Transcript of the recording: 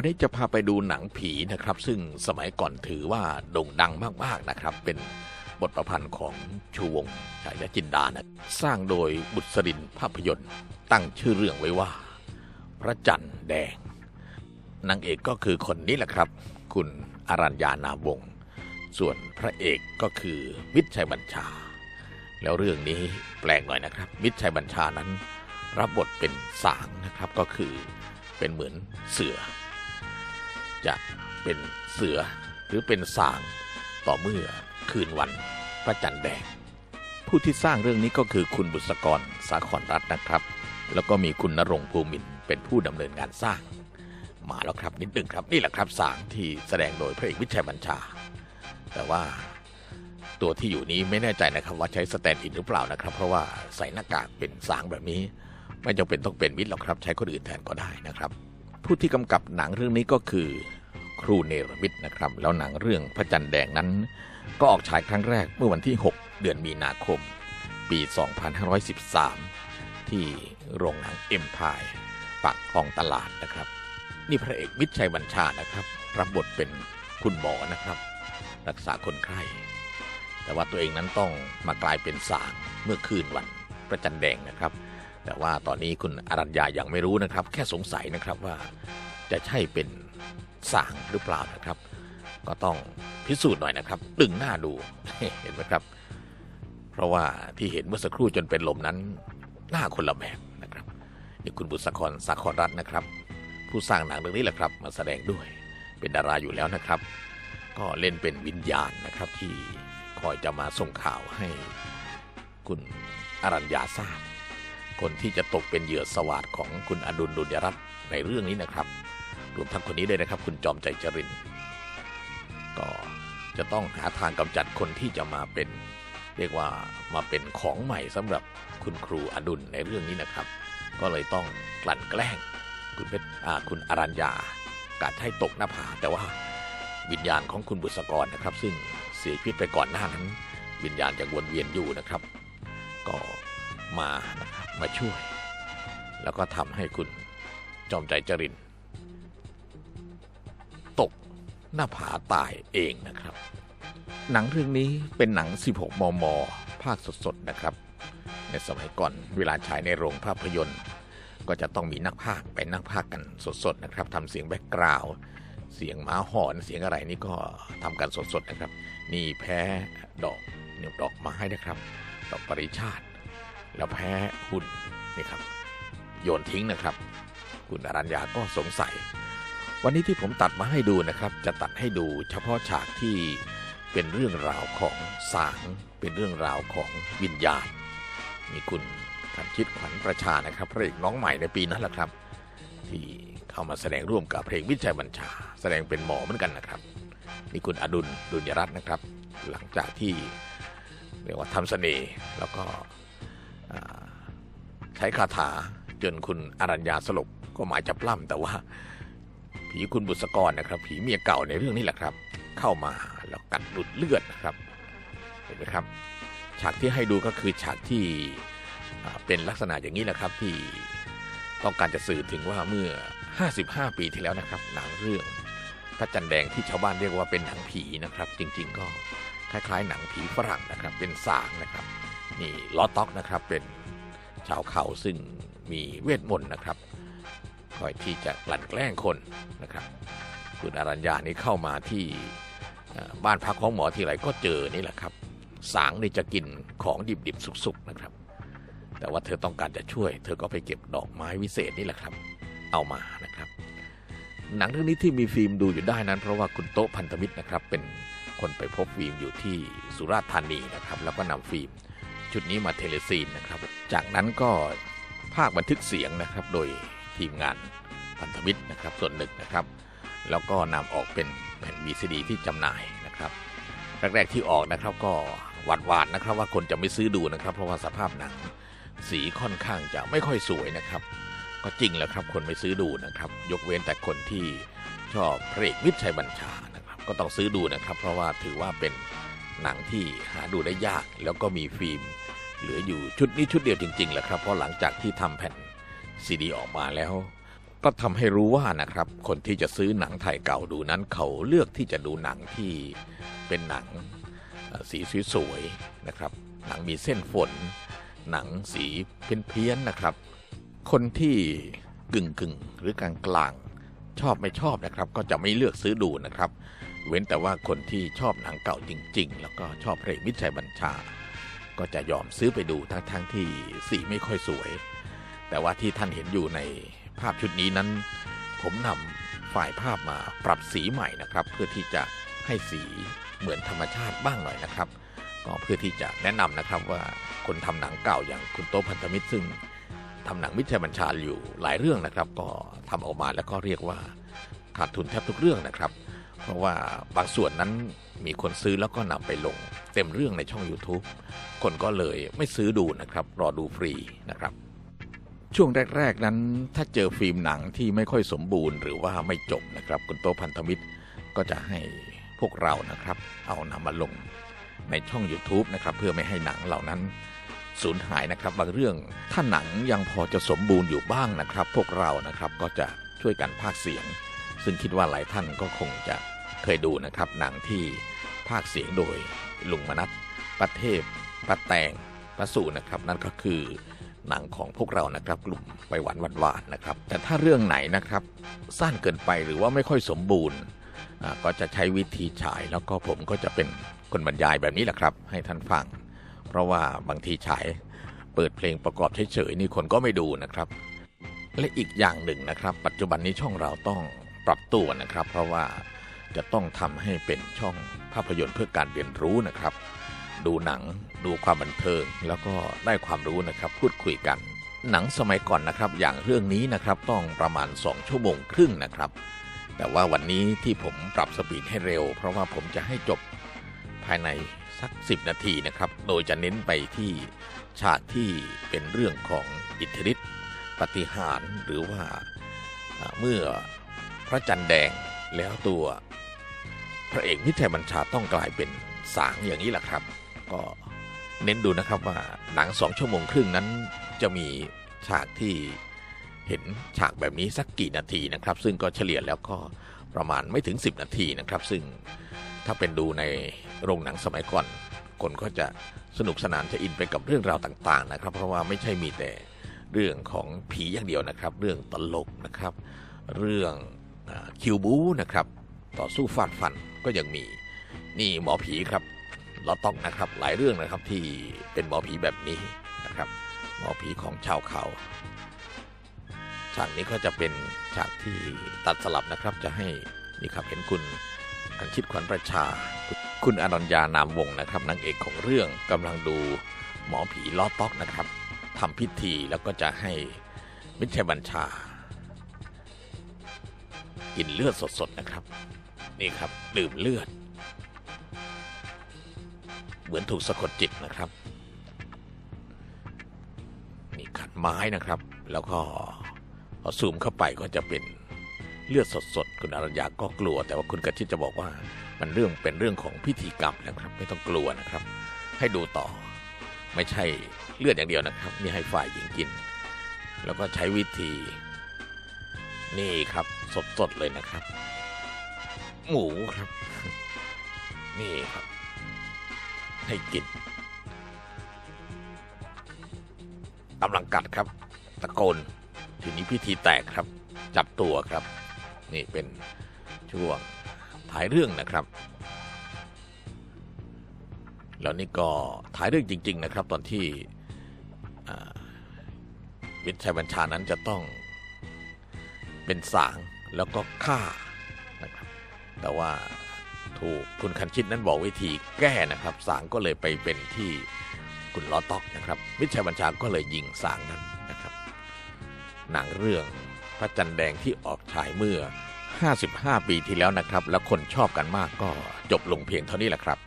วันนี้จะพาไปดูหนังผีนะครับ ซึ่งสมัยก่อนถือว่าโด่งดังมากๆนะครับ เป็นบทประพันธ์ของชูวงชายจินดานะสร้างโดยบุษรินภาพยนตร์ ตั้งชื่อเรื่องไว้ว่า พระจันทร์แดงนางเอกก็คือคนนี้แหละครับ คุณอารัญญานามวง ส่วนพระเอกก็คือมิตรชัยบัญชา แล้วเรื่องนี้แปลกหน่อยนะครับ มิตรชัยบัญชานั้น รับบทเป็นสางนะครับก็คือเป็นเหมือนเสือ จะเป็นเสือหรือเป็นสางต่อเมื่อคืนวันพระจันทร์แดง ผู้ที่สร้างเรื่องนี้ก็คือคุณบุษกรสาครรัตน์นะครับ แล้วก็มีคุณนรงภูมินเป็นผู้ดำเนินงานสร้าง มาแล้วครับนิดหนึ่งครับนี่แหละครับสางที่แสดงโดยพระเอกวิชัยบัญชา แต่ว่าตัวที่อยู่นี้ไม่แน่ใจนะครับว่าใช้สแตนด์อินหรือเปล่านะครับ เพราะว่าใส่หน้ากากเป็นสางแบบนี้ ไม่จำเป็นต้องเป็นมิตรหรอกครับ ใช้คนอื่นแทนก็ได้นะครับ ผู้ที่กำกับหนังเรื่องนี้ก็คือครูเนรมิตนะครับ แล้วหนังเรื่องพระจันทร์แดงนั้น ก็ออกฉายครั้งแรกเมื่อวันที่ 6 เดือนมีนาคม ปี 2513 ที่โรงหนังเอ็มพายปักคลองตลาดนะครับ นี่พระเอกมิตรชัยบัญชานะครับ รับบทเป็นคุณหมอนะครับ รักษาคนไข้แต่ว่าตัวเองนั้นต้องมากลายเป็นสางเมื่อคืนวันพระจันทร์แดงนะครับ แต่ว่าตอนนี้คุณอารัญญายังไม่รู้นะครับ แค่สงสัยนะครับว่าจะใช่เป็นสางหรือเปล่านะครับ ก็ต้องพิสูจน์หน่อยนะครับตึงหน้าดูเห็นไหมครับ เพราะว่าที่เห็นเมื่อสักครู่จนเป็นลมนั้นหน้าคนละแบบนะครับนี่คุณบุษกรสาครรัตน์นะครับ ผู้สร้างหนังเรื่องนี้แหละครับ มาแสดงด้วยเป็นดาราอยู่แล้วนะครับ ก็เล่นเป็นวิญญาณนะครับที่คอยจะมาส่งข่าวให้คุณอารัญญาทราบ คนที่จะตกเป็นเหยื่อสวาดของคุณอดุลดุลยรัตน์ในเรื่องนี้นะครับ รวมทั้งคนนี้ด้วยนะครับ คุณจอมใจจรินก็จะต้องหาทางกำจัดคนที่จะมาเป็น เรียกว่ามาเป็นของใหม่สำหรับคุณครูอดุลในเรื่องนี้นะครับ ก็เลยต้องกลั่นแกล้ง คุณเพชรคุณอรัญญากาดให้ตกหน้าผาแต่ว่าวิญญาณของคุณบุษกรนะครับ ซึ่งเสียชีวิตไปก่อนหน้านั้น วิญญาณยังวนเวียนอยู่นะครับ มามาช่วย แล้วก็ทำให้คุณจอมใจจริน ตกหน้าผาตายเองนะครับ หนังเรื่องนี้เป็นหนัง 16 มม ภาคสดๆนะครับ ในสมัยก่อนเวลาฉายในโรงภาพยนตร์ ก็จะต้องมีนักพากย์ไปนักพากย์กันสดๆนะครับทำเสียงแบ็กกราวด์เสียงหมาหอนเสียงอะไรนี่ก็ทำกันสดๆนะครับ นี่แพ้ดอกเนี่ยดอกไม้นะครับ ดอกปริชาติ แล้วแพ้หุ่นนี่ครับ โยนทิ้งนะครับ คุณอรัญญาก็สงสัย วันนี้ที่ผมตัดมาให้ดูนะครับ จะตัดให้ดูเฉพาะฉากที่เป็นเรื่องราวของสางเป็นเรื่องราวของวิญญาณมีคุณคันชิดขวัญประชานะครับพระเอกน้องใหม่ในปีนั้นแหละครับ ที่เข้ามาแสดงร่วมกับเพลงวิจัยบัญชา แสดงเป็นหมอเหมือนกันนะครับนี่คุณอดุลดุลยรัตน์นะครับ หลังจากที่เรียกว่าทำเสน่ห์แล้วก็ ใช้คาถาจนคุณอรัญญาสลบก็หมายจะปล้ำแต่ว่า ผีคุณบุษกรนะครับ ผีเมียเก่าในเรื่องนี้แหละครับ เข้ามาแล้วกัดดูดเลือดนะครับ เห็นไหมครับ ฉากที่ให้ดูก็คือฉากที่เป็นลักษณะอย่างนี้แหละครับที่ต้องการจะสื่อถึงว่าเมื่อ 55 ปีที่แล้วนะครับ หนังเรื่องพระจันทร์แดงที่ชาวบ้านเรียกว่าเป็นหนังผีนะครับ จริง ๆ ก็คล้ายๆ หนังผีฝรั่งนะครับ เป็นสางนะครับ นี่ลอต็อกนะครับเป็นชาวเขาซึ่งมีเวทมนต์นะครับคอยที่จะกลั่นแกล้งคนนะครับ คุณอรัญญานี่เข้ามาที่บ้านพักของหมอที่ไรก็เจอนี่แหละครับ สางนี่จะกินของดิบๆสุกๆนะครับ แต่ว่าเธอต้องการจะช่วย เธอก็ไปเก็บดอกไม้วิเศษนี่แหละครับ เอามานะครับ หนังเรื่องนี้ที่มีฟิล์มดูอยู่ได้นั้น เพราะว่าคุณโต๊ะพันธมิตรนะครับ เป็นคนไปพบฟิล์มอยู่ที่สุราษฎร์ธานีนะครับ แล้วก็นำฟิล์ม ชุดนี้มาเทเลซีนนะครับ จากนั้นก็ภาคบันทึกเสียงนะครับ โดยทีมงานพันธมิตรนะครับ ส่วนหนึ่งนะครับ แล้วก็นำออกเป็นแผ่น VCD ที่จำหน่ายนะครับแรกๆที่ออกนะครับก็หวาดหวาดนะครับ ว่าคนจะไม่ซื้อดูนะครับ เพราะว่าสภาพหนังสีค่อนข้างจะไม่ค่อยสวยนะครับ ก็จริงแหล้วครับคนไม่ซื้อดูนะครับ ยกเว้นแต่คนที่ชอบพระเอกมิตรชัยบัญชานะครับ ก็ต้องซื้อดูนะครับ เพราะว่าถือว่าเป็น หนังที่หาดูได้ยาก แล้วก็มีฟิล์ม เหลืออยู่ชุดนี้ชุดเดียวจริงๆแหละครับ เพราะหลังจากที่ทำแผ่นซีดีออกมาแล้ว ก็ทำให้รู้ว่านะครับ คนที่จะซื้อหนังไทยเก่าดูนั้นเขาเลือกที่จะดูหนังที่เป็นหนังสีสวยๆนะครับ หนังมีเส้นฝน หนังสีเพี้ยนๆนะครับ คนที่กึ่งๆหรือกลางๆชอบไม่ชอบนะครับ ก็จะไม่เลือกซื้อดูนะครับ เว้นแต่ว่าคนที่ชอบหนังเก่าจริง ๆ แล้วก็ชอบเพลงมิตรชัยบัญชา ก็จะยอมซื้อไปดูทั้งๆที่สีไม่ค่อยสวย แต่ว่าที่ท่านเห็นอยู่ในภาพชุดนี้นั้น ผมนำฝ่ายภาพมาปรับสีใหม่นะครับ เพื่อที่จะให้สีเหมือนธรรมชาติบ้างหน่อยนะครับ ก็เพื่อที่จะแนะนำนะครับว่าคนทำหนังเก่าอย่างคุณโตพันธมิตรซึ่งทำหนังมิตรชัยบัญชาอยู่หลายเรื่องนะครับ ก็ทำออกมาแล้วก็เรียกว่าขาดทุนแทบทุกเรื่องนะครับ ราะว่าบางส่วนนั้นมีคนซื้อแล้วก็นำไปลง เต็มเรื่องในช่อง YouTube คนก็เลยไม่ซื้อดูนะครับ รอดูฟรีนะครับ ช่วงแรก ๆ นั้นถ้าเจอฟิล์มหนังที่ไม่ค่อยสมบูรณ์หรือว่าไม่จบนะครับ คุณโตพันธมิตรก็จะให้พวกเรานะครับ เอานำมาลงในช่อง YouTube นะครับ เพื่อไม่ให้หนังเหล่านั้นสูญหายนะครับ บางเรื่องถ้าหนังยังพอจะสมบูรณ์อยู่บ้างนะครับ พวกเรานะครับก็จะช่วยกันพากย์เสียง ซึ่งคิดว่าหลายท่านก็คงจะ เคยดูนะครับหนังที่พากย์เสียงโดยลุงมนัทประเทพประแตงประสูนะครับนั่นก็คือหนังของพวกเรานะครับกลุ่มไปหวานหวานนะครับ แต่ถ้าเรื่องไหนนะครับสั้นเกินไปหรือว่าไม่ค่อยสมบูรณ์ก็จะใช้วิธีฉายแล้วก็ผมก็จะเป็นคนบรรยายแบบนี้แหละครับ ให้ท่านฟัง เพราะว่าบางทีฉายเปิดเพลงประกอบเฉยๆนี่คนก็ไม่ดูนะครับ และอีกอย่างหนึ่งนะครับ ปัจจุบันนี้ช่องเราต้องปรับตัวนะครับ เพราะว่า จะต้องทำให้เป็นช่องภาพยนตร์เพื่อการเรียนรู้นะครับ ดูหนังดูความบันเทิงแล้วก็ได้ความรู้นะครับ พูดคุยกัน หนังสมัยก่อนนะครับ อย่างเรื่องนี้นะครับต้องประมาณ 2 ชั่วโมงครึ่งนะครับ แต่ว่าวันนี้ที่ผมปรับสปีดให้เร็ว เพราะว่าผมจะให้จบภายในสัก 10 นาทีนะครับ โดยจะเน้นไปที่ฉากที่เป็นเรื่องของอิทธิฤทธิ์ปฏิหารหรือว่าเมื่อพระจันทร์แดงแล้วตัว พระเอกมิตรชัยบัญชาต้องกลายเป็นสางอย่างนี้แหละครับ ก็เน้นดูนะครับว่าหนังสองชั่วโมงครึ่งนั้นจะมีฉากที่เห็นฉากแบบนี้สักกี่นาทีนะครับ ซึ่งก็เฉลี่ยแล้วก็ประมาณไม่ถึง 10 นาทีนะครับ ซึ่งถ้าเป็นดูในโรงหนังสมัยก่อน คนก็จะสนุกสนานจะอินไปกับเรื่องราวต่าง ๆ นะครับ เพราะว่าไม่ใช่มีแต่เรื่องของผีอย่างเดียวนะครับ เรื่องตลกนะครับ เรื่องคิวบูนะครับ ต่อสู้ฟาดฟันก็ยังมี นี่หมอผีครับเราต้องนะครับหลายเรื่องนะครับที่เป็นหมอผีแบบนี้นะครับ หมอผีของชาวเขาฉากนี้ก็จะเป็นฉากที่ตัดสลับนะครับ จะให้นี่ครับเห็นคุณคันชิตขวัญประชา คุณอรัญญานามวงศ์นะครับนางเอกของเรื่องกำลังดูหมอผีล้อต๊อกนะครับทำพิธีแล้วก็จะให้มิตรชัยบัญชา กินเลือดสดๆนะครับ นี่ครับดื่มเลือด เหมือนถูกสะกดจิตนะครับนี่ขัดไม้นะครับ แล้วก็พอซูมเข้าไปก็จะเป็นเลือดสดๆ คุณอรัญญาก็กลัว แต่ว่าคุณกระชิดจะบอกว่ามันเรื่องเป็นเรื่องของพิธีกรรมนะครับ ไม่ต้องกลัวนะครับ ให้ดูต่อไม่ใช่เลือดอย่างเดียวนะครับนี่ให้ฝ่ายหญิงกิน แล้วก็ใช้วิธี นี่ครับสดๆเลยนะครับ หมูครับ นี่ครับ ให้กินกำลังกัดครับ ตะโกนทีนี้พิธีแตกครับ จับตัวครับ นี่เป็นช่วงถ่ายเรื่องนะครับ แล้วนี่ก็ถ่ายเรื่องจริง ๆ นะครับ ตอนที่วิทย์ชัยบัญชานั้นจะต้องเป็นสางแล้วก็ฆ่า แต่ว่าถูกคุณคันชิตนั้นบอกวิธีแก้นะครับ สางก็เลยไปเป็นที่คุณล้อต๊อกนะครับมิชัยบัญชาก็เลยยิงสางนั้นนะครับ หนังเรื่องพระจันทร์แดงที่ออกฉายเมื่อ 55 ปีที่แล้วนะครับ และคนชอบกันมากก็จบลงเพียงเท่านี้แหละครับ